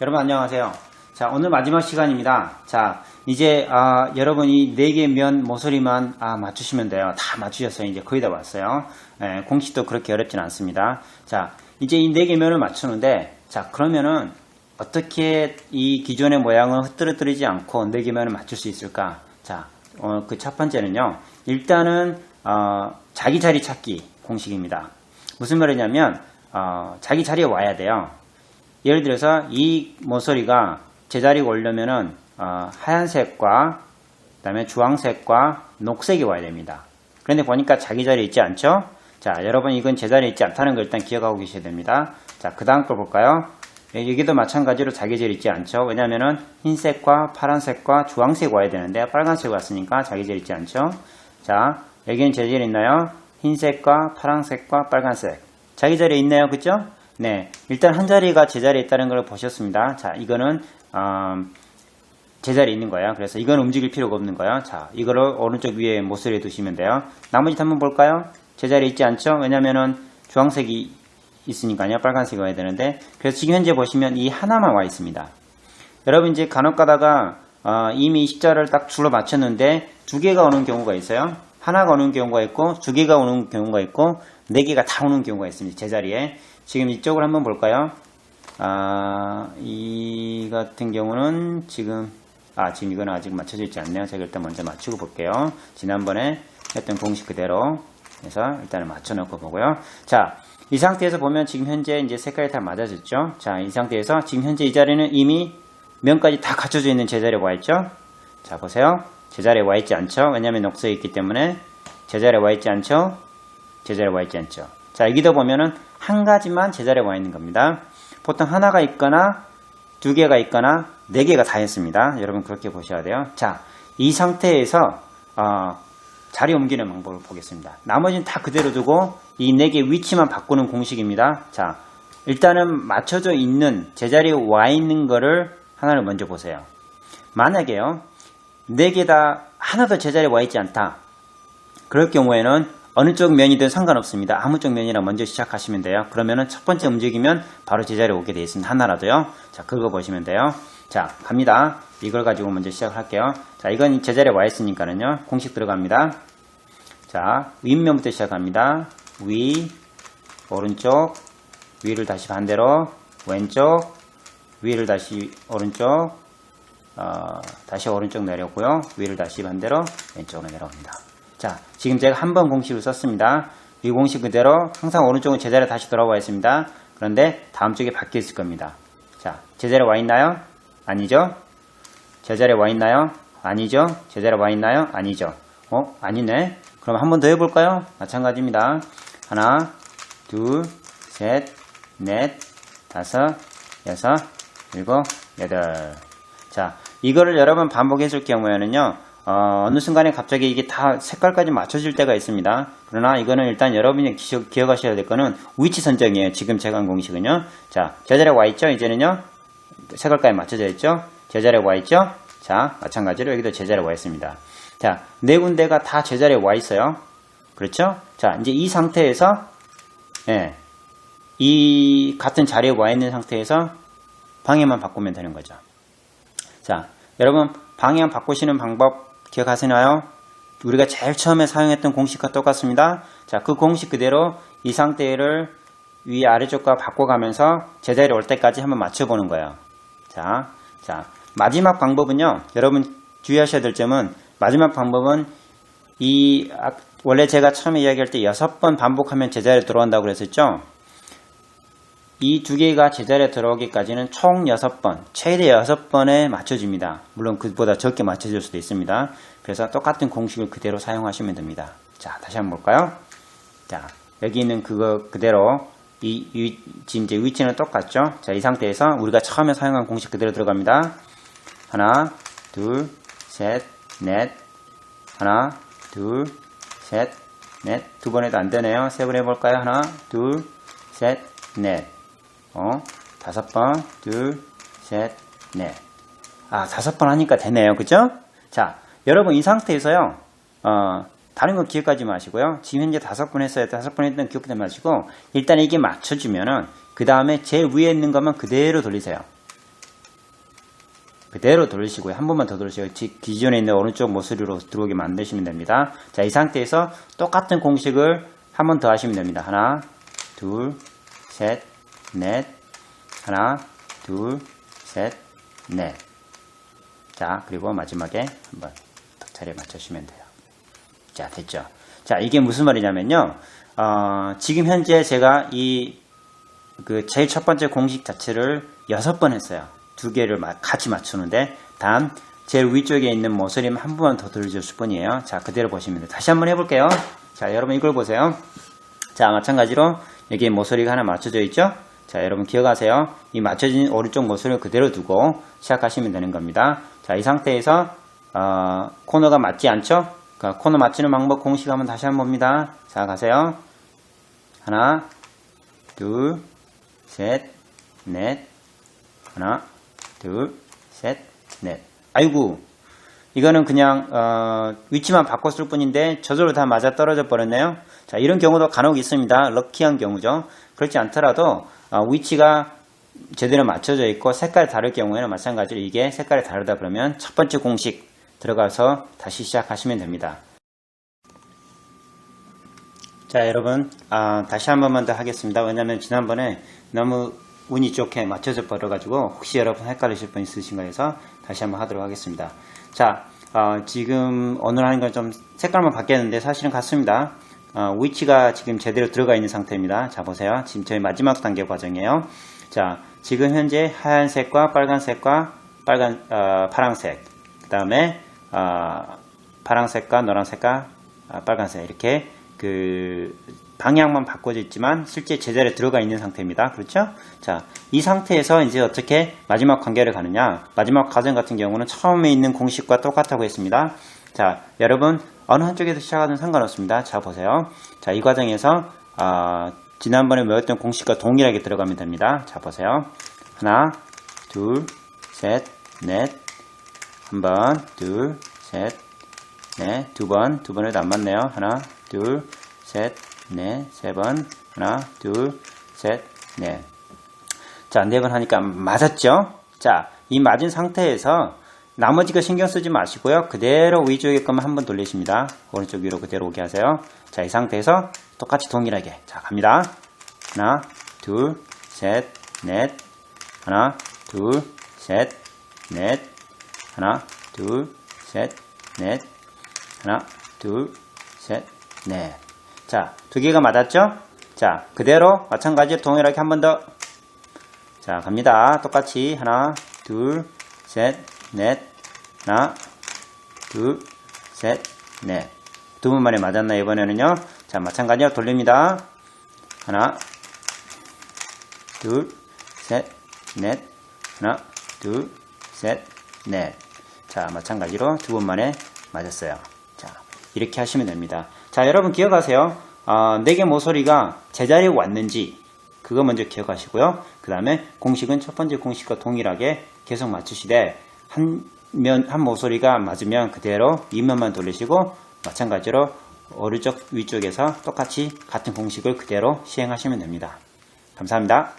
여러분 안녕하세요. 자, 오늘 마지막 시간입니다. 자, 이제 아, 여러분이 4개 면 모서리만 아, 맞추시면 돼요. 다 맞추셨어요. 이제 거의 다 왔어요. 예, 공식도 그렇게 어렵진 않습니다. 자, 이제 이 4개 면을 맞추는데 자, 그러면은 어떻게 이 기존의 모양을 흐트러뜨리지 않고 4개 면을 맞출 수 있을까? 자, 어, 그 첫 번째는요. 일단은 어, 자기 자리 찾기 공식입니다. 무슨 말이냐면 어, 자기 자리에 와야 돼요. 예를 들어서 이 모서리가 제자리에 오려면은 어, 하얀색과 그다음에 주황색과 녹색이 와야 됩니다. 그런데 보니까 자기 자리에 있지 않죠? 자, 여러분 이건 제자리에 있지 않다는 걸 일단 기억하고 계셔야 됩니다. 자, 그 다음 걸 볼까요? 예, 여기도 마찬가지로 자기 자리에 있지 않죠? 왜냐면은 흰색과 파란색과 주황색 와야 되는데 빨간색 왔으니까 자기 자리에 있지 않죠? 자, 여기는 제 자리에 있나요? 흰색과 파란색과 빨간색. 자기 자리에 있나요? 그죠? 네. 일단 한 자리가 제자리에 있다는 걸 보셨습니다. 자, 이거는, 음, 제자리에 있는 거예요. 그래서 이건 움직일 필요가 없는 거예요. 자, 이거를 오른쪽 위에 모서리에 두시면 돼요. 나머지 한번 볼까요? 제자리에 있지 않죠? 왜냐면은 주황색이 있으니까요. 빨간색이 와야 되는데. 그래서 지금 현재 보시면 이 하나만 와 있습니다. 여러분 이제 간혹 가다가 어, 이미 십자를 딱 줄로 맞췄는데 두 개가 오는 경우가 있어요. 하나가 오는 경우가 있고 두 개가 오는 경우가 있고 네 개가 다 오는 경우가 있습니다. 제자리에. 지금 이쪽을 한번 볼까요? 아, 이 같은 경우는 지금 아, 지금 이건 아직 맞춰져 있지 않네요. 제가 일단 먼저 맞추고 볼게요. 지난번에 했던 공식 그대로 해서 일단은 맞춰놓고 보고요. 자, 이 상태에서 보면 지금 현재 이제 색깔이 다 맞아졌죠. 자, 이 상태에서 지금 현재 이 자리는 이미 면까지 다 갖춰져 있는 제자리에 와 있죠. 자, 보세요. 제자리에 와 있지 않죠. 왜냐하면 녹색이 있기 때문에 제자리에 와 있지 않죠. 제자리에 와 있지 않죠. 자, 여기도 보면은 한 가지만 제자리에 와 있는 겁니다. 보통 하나가 있거나 두 개가 있거나 네 개가 다 있습니다. 여러분 그렇게 보셔야 돼요. 자, 이 상태에서 어, 자리 옮기는 방법을 보겠습니다. 나머지는 다 그대로 두고 이 네 개 위치만 바꾸는 공식입니다. 자, 일단은 맞춰져 있는 제자리에 와 있는 거를 하나를 먼저 보세요. 만약에요, 네 개 다 하나도 제자리에 와 있지 않다. 그럴 경우에는 어느 쪽 면이든 상관없습니다. 아무 쪽 면이나 먼저 시작하시면 돼요. 그러면은 첫 번째 움직이면 바로 제자리에 오게 되어 있습니다. 하나라도요. 자, 그거 보시면 돼요. 자, 갑니다. 이걸 가지고 먼저 시작할게요. 자, 이건 제자리에 와 있으니까는요. 공식 들어갑니다. 자, 윗면부터 시작합니다. 위, 오른쪽, 위를 다시 반대로, 왼쪽, 위를 다시 오른쪽, 어, 다시 오른쪽 내려오고요. 위를 다시 반대로 왼쪽으로 내려옵니다. 자, 지금 제가 한 번 공식을 썼습니다. 이 공식 그대로 항상 오른쪽은 제자리에 다시 돌아와 있습니다. 그런데 다음 쪽에 바뀌어 있을 겁니다. 자, 제자리에 와 있나요? 아니죠? 제자리에 와 있나요? 아니죠? 제자리에 와 있나요? 아니죠? 어? 아니네? 그럼 한 번 더 해볼까요? 마찬가지입니다. 하나, 둘, 셋, 넷, 다섯, 여섯, 일곱, 여덟. 자, 이거를 여러 번 반복해 줄 경우에는요, 어, 어느 순간에 갑자기 이게 다 색깔까지 맞춰질 때가 있습니다. 그러나 이거는 일단 여러분이 기억, 기억 하셔야 될 거는 위치 선정이에요. 지금 제가 한 공식은요. 자, 제자리에 와 있죠? 이제는요. 색깔까지 맞춰져 있죠? 제자리에 와 있죠? 자, 마찬가지로 여기도 제자리에 와 있습니다. 자, 네 군데가 다 제자리에 와 있어요. 그렇죠? 자, 이제 이 상태에서, 예, 이 같은 자리에 와 있는 상태에서 방향만 바꾸면 되는 거죠. 자, 여러분, 방향 바꾸시는 방법 기억하시나요? 우리가 제일 처음에 사용했던 공식과 똑같습니다. 자, 그 공식 그대로 이 상태를 위 아래쪽과 바꿔가면서 제자리에 올 때까지 한번 맞춰보는 거예요. 자, 자, 마지막 방법은요, 여러분 주의하셔야 될 점은 마지막 방법은 이 아, 원래 제가 처음에 이야기할 때 여섯 번 반복하면 제자리에 들어온다고 그랬었죠. 이 두 개가 제자리에 들어오기까지는 총 여섯 번, 최대 여섯 번에 맞춰집니다. 물론 그보다 적게 맞춰질 수도 있습니다. 그래서 똑같은 공식을 그대로 사용하시면 됩니다. 자, 다시 한번 볼까요? 자, 여기 있는 그거 그대로 이, 이 지금 이제 위치는 똑같죠? 자, 이 상태에서 우리가 처음에 사용한 공식 그대로 들어갑니다. 하나, 둘, 셋, 넷. 하나, 둘, 셋, 넷. 두 번 해도 안 되네요. 세 번 해볼까요? 하나, 둘, 셋, 넷. 어, 다섯 번, 둘, 셋, 넷. 아, 다섯 번 하니까 되네요. 그죠? 자, 여러분 이 상태에서요, 어, 다른 거 기억하지 마시고요. 지금 현재 다섯 번 했어요. 다섯 번 했던 기억하지 마시고, 일단 이게 맞춰주면은, 그 다음에 제일 위에 있는 것만 그대로 돌리세요. 그대로 돌리시고요. 한 번만 더 돌리시고 지- 기존에 있는 오른쪽 모서리로 들어오게 만드시면 됩니다. 자, 이 상태에서 똑같은 공식을 한 번 더 하시면 됩니다. 하나, 둘, 셋, 넷, 하나, 둘, 셋, 넷. 자, 그리고 마지막에 한번 더 자리에 맞춰주시면 돼요. 자, 됐죠? 자, 이게 무슨 말이냐면요. 어, 지금 현재 제가 이, 그, 제일 첫 번째 공식 자체를 여섯 번 했어요. 두 개를 마- 같이 맞추는데, 단, 제일 위쪽에 있는 모서리만 한 번만 더 돌려줄 뿐이에요. 자, 그대로 보시면 돼요. 다시 한번 해볼게요. 자, 여러분 이걸 보세요. 자, 마찬가지로 여기 모서리가 하나 맞춰져 있죠? 자, 여러분 기억하세요. 이 맞춰진 오른쪽 모서리를 그대로 두고 시작하시면 되는 겁니다. 자, 이 상태에서 어, 코너가 맞지 않죠? 그러니까 코너 맞추는 방법 공식 한번 다시 한번 봅니다. 자, 가세요. 하나, 둘, 셋, 넷, 하나, 둘, 셋, 넷. 아이고, 이거는 그냥 어, 위치만 바꿨을 뿐인데 저절로 다 맞아 떨어져 버렸네요. 자 이런 경우도 간혹 있습니다. 럭키한 경우죠. 그렇지 않더라도 어, 위치가 제대로 맞춰져 있고 색깔이 다를 경우에는 마찬가지로 이게 색깔이 다르다 그러면 첫 번째 공식 들어가서 다시 시작하시면 됩니다. 자 여러분 아, 다시 한 번만 더 하겠습니다. 왜냐하면 지난번에 너무 운이 좋게 맞춰져 버려가지고 혹시 여러분 헷갈리실 분 있으신가 해서 다시 한번 하도록 하겠습니다. 자 어, 지금 오늘 하는 건 좀 색깔만 바뀌었는데 사실은 같습니다. 어, 위치가 지금 제대로 들어가 있는 상태입니다. 자 보세요. 지금 저희 마지막 단계 과정이에요. 자 지금 현재 하얀색과 빨간색과 빨간 어, 파란색 그 다음에 어, 파란색과 노란색과 아, 빨간색 이렇게 그 방향만 바꿔져 있지만 실제 제자리에 들어가 있는 상태입니다. 그렇죠? 자, 이 상태에서 이제 어떻게 마지막 관계를 가느냐? 마지막 과정 같은 경우는 처음에 있는 공식과 똑같다고 했습니다. 자, 여러분 어느 한쪽에서 시작하든 상관없습니다. 자, 보세요. 자, 이 과정에서 아, 지난번에 외웠던 공식과 동일하게 들어가면 됩니다. 자, 보세요. 하나, 둘, 셋, 넷, 한 번, 둘, 셋, 네, 두 번, 두 번에도 안 맞네요. 하나, 둘, 셋, 넷, 세 번, 하나, 둘, 셋, 넷. 자, 네 번 하니까 맞았죠? 자, 이 맞은 상태에서 나머지 거 신경 쓰지 마시고요. 그대로 위쪽에 것만 한번 돌리십니다. 오른쪽 위로 그대로 오게 하세요. 자, 이 상태에서 똑같이 동일하게. 자, 갑니다. 하나, 둘, 셋, 넷. 하나, 둘, 셋, 넷. 하나, 둘, 셋, 넷. 하나, 둘, 셋, 넷. 자, 두 개가 맞았죠? 자, 그대로 마찬가지로 동일하게 한 번 더. 자, 갑니다. 똑같이 하나, 둘, 셋, 넷. 하나, 둘, 셋, 넷. 두번 만에 맞았나 이번에는요? 자, 마찬가지로 돌립니다. 하나, 둘, 셋, 넷. 하나, 둘, 셋, 넷. 자, 마찬가지로 두번 만에 맞았어요. 자, 이렇게 하시면 됩니다. 자, 여러분 기억하세요. 어, 네개 모서리가 제자리에 왔는지 그거 먼저 기억하시고요. 그 다음에 공식은 첫 번째 공식과 동일하게 계속 맞추시되 한 면, 한 모서리가 맞으면 그대로 이면만 돌리시고 마찬가지로 오른쪽 위쪽에서 똑같이 같은 공식을 그대로 시행하시면 됩니다. 감사합니다.